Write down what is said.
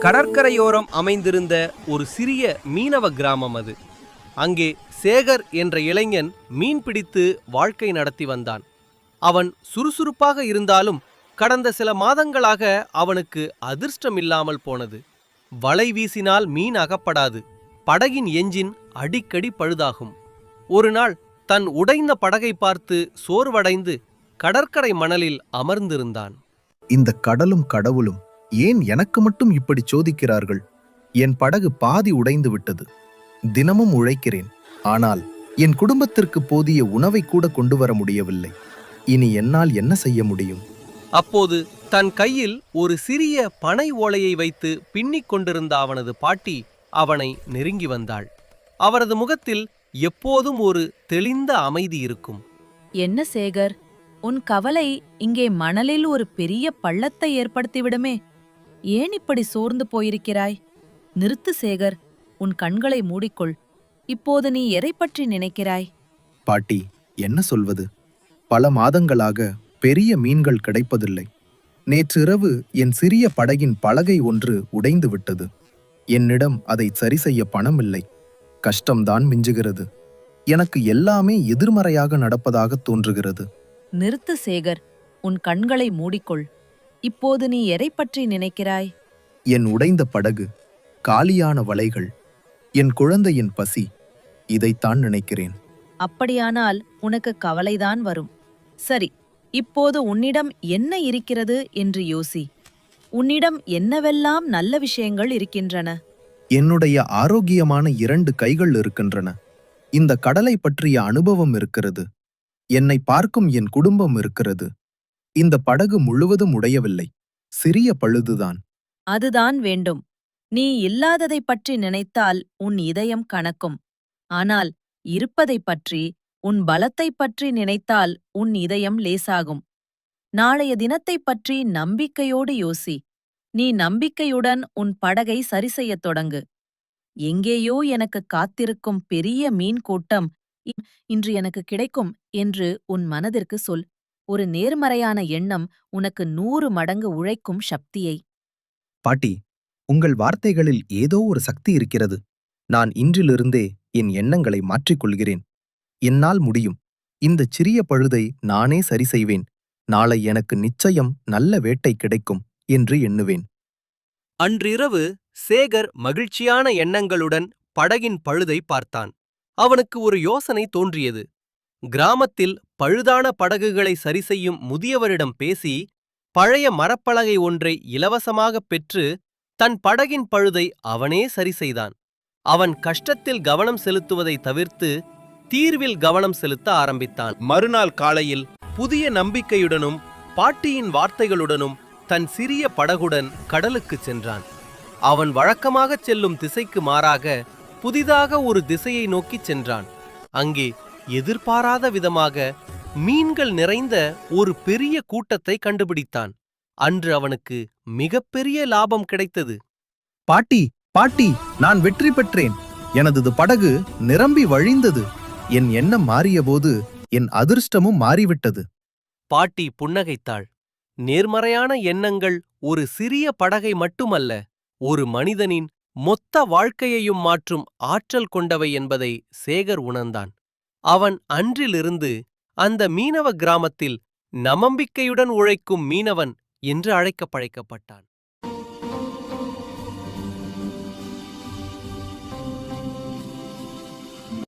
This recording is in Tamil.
கடற்கரையோரம் அமைந்திருந்த ஒரு சிறிய மீனவ கிராமம் அது. அங்கே சேகர் என்ற இளைஞன் மீன் பிடித்து வாழ்க்கை நடத்தி வந்தான். அவன் சுறுசுறுப்பாக இருந்தாலும் கடந்த சில மாதங்களாக அவனுக்கு அதிர்ஷ்டம் இல்லாமல் போனது. வலை வீசினால் மீன் அகப்படாது. படகின் எஞ்சின் அடிக்கடி பழுதாகும். ஒரு நாள் தன் உடைந்த படகை பார்த்து சோர்வடைந்து கடற்கரை மணலில் அமர்ந்திருந்தான். இந்த கடலும் கடவுளும் ஏன் எனக்கு மட்டும் இப்படி சோதிக்கிறார்கள்? என் படகு பாதி உடைந்து விட்டது. தினமும் உழைக்கிறேன். ஆனால் என் குடும்பத்திற்கு போதிய உணவை கூட கொண்டு வர முடியவில்லை. இனி என்னால் என்ன செய்ய முடியும்? அப்போது தன் கையில் ஒரு சிறிய பனை ஓலையை வைத்து பின்னிக் கொண்டிருந்த அவனது பாட்டி அவனை நெருங்கி வந்தாள். அவரது முகத்தில் எப்போதும் ஒரு தெளிந்த அமைதி இருக்கும். என்ன சேகர் உன் கவலை இங்கே மணலில் ஒரு பெரிய பள்ளத்தை ஏற்படுத்திவிடுமே. ஏன் இப்படி சோர்ந்து போயிருக்கிறாய்? நிறுத்து சேகர் உன் கண்களை மூடிக்கொள். இப்போது நீ எதை பற்றி நினைக்கிறாய்? பாட்டி என்ன சொல்வது? பல மாதங்களாக பெரிய மீன்கள் கிடைப்பதில்லை. நேற்றிரவு என் சிறிய படகின் பலகை ஒன்று உடைந்து விட்டது. என்னிடம் அதை சரி செய்ய பணம் இல்லை கஷ்டம்தான் மிஞ்சுகிறது. எனக்கு எல்லாமே எதிர்மறையாக நடப்பதாக தோன்றுகிறது. நிறுத்து சேகர். உன் கண்களை மூடிக்கொள். இப்போது நீ எதை பற்றி நினைக்கிறாய்? என் உடைந்த படகு காலியான வலைகள் என் குழந்தையின் பசி இதைத்தான் நினைக்கிறேன். அப்படியானால் உனக்கு கவலைதான் வரும். சரி இப்போது உன்னிடம் என்ன இருக்கிறது என்று யோசி. உன்னிடம் என்னவெல்லாம் நல்ல விஷயங்கள் இருக்கின்றன? என்னுடைய ஆரோக்கியமான இரண்டு கைகள் இருக்கின்றன. இந்த கடலை பற்றிய அனுபவம் இருக்கிறது. என்னை பார்க்கும் என் குடும்பம் இருக்கிறது. இந்த படகு முழுவதும் உடையவில்லை. சிறிய பழுதுதான். அதுதான் வேண்டும். நீ இல்லாததைப் பற்றி நினைத்தால் உன் இதயம் கணக்கும் ஆனால் இருப்பதைப் பற்றி உன் பலத்தைப் பற்றி நினைத்தால் உன் இதயம் லேசாகும். நாளைய தினத்தைப் பற்றி நம்பிக்கையோடு யோசி. நீ நம்பிக்கையுடன் உன் படகை சரிசெய்யத் தொடங்கு. எங்கேயோ எனக்கு காத்திருக்கும் பெரிய மீன் கூட்டம் இன்று எனக்கு கிடைக்கும் என்று உன் மனதிற்கு சொல். ஒரு நேர்மறையான எண்ணம் உனக்கு நூறு மடங்கு உழைக்கும் சக்தியை. பாட்டி உங்கள் வார்த்தைகளில் ஏதோ ஒரு சக்தி இருக்கிறது. நான் இன்றிலிருந்தே என் எண்ணங்களை மாற்றிக்கொள்கிறேன். என்னால் முடியும். இந்த சிறிய பழுதை நானே சரி செய்வேன் நாளை எனக்கு நிச்சயம் நல்ல வேட்டை கிடைக்கும். என்று எண்ணுவேன். அன்றிரவு சேகர் மகிழ்ச்சியான எண்ணங்களுடன் படகின் பழுதை பார்த்தான். அவனுக்கு ஒரு யோசனை தோன்றியது. கிராமத்தில் பழுதான படகுகளை சரிசெய்யும் முதியவரிடம் பேசி பழைய மரப்பலகை ஒன்றை இலவசமாகப் பெற்று தன் படகின் பழுதை அவனே சரி செய்தான் அவன் கஷ்டத்தில் கவனம் செலுத்துவதை தவிர்த்து தீர்வில் கவனம் செலுத்த ஆரம்பித்தான். மறுநாள் காலையில் புதிய நம்பிக்கையுடனும் பாட்டியின் வார்த்தைகளுடனும் தன் சிறிய படகுடன் கடலுக்குச் சென்றான். அவன் வழக்கமாகச் செல்லும் திசைக்கு மாறாக புதிதாக ஒரு திசையை நோக்கிச் சென்றான். அங்கே எதிர்பாராத விதமாக மீன்கள் நிறைந்த ஒரு பெரிய கூட்டத்தை கண்டுபிடித்தான். அன்று அவனுக்கு மிகப்பெரிய லாபம் கிடைத்தது. பாட்டி பாட்டி நான் வெற்றி பெற்றேன். எனது படகு நிரம்பி வழிந்தது. என் எண்ணம் மாறியபோது என் அதிர்ஷ்டமும் மாறிவிட்டது. பாட்டி புன்னகைத்தாள். நேர்மறையான எண்ணங்கள் ஒரு சிறிய படகை மட்டுமல்ல ஒரு மனிதனின் மொத்த வாழ்க்கையையும் மாற்றும் ஆற்றல் கொண்டவை என்பதை சேகர் உணர்ந்தான். அவன் அன்றிலிருந்து அந்த மீனவ கிராமத்தில் நமம்பிக்கையுடன் உழைக்கும் மீனவன் என்று அழைக்கப்பழைக்கப்பட்டான்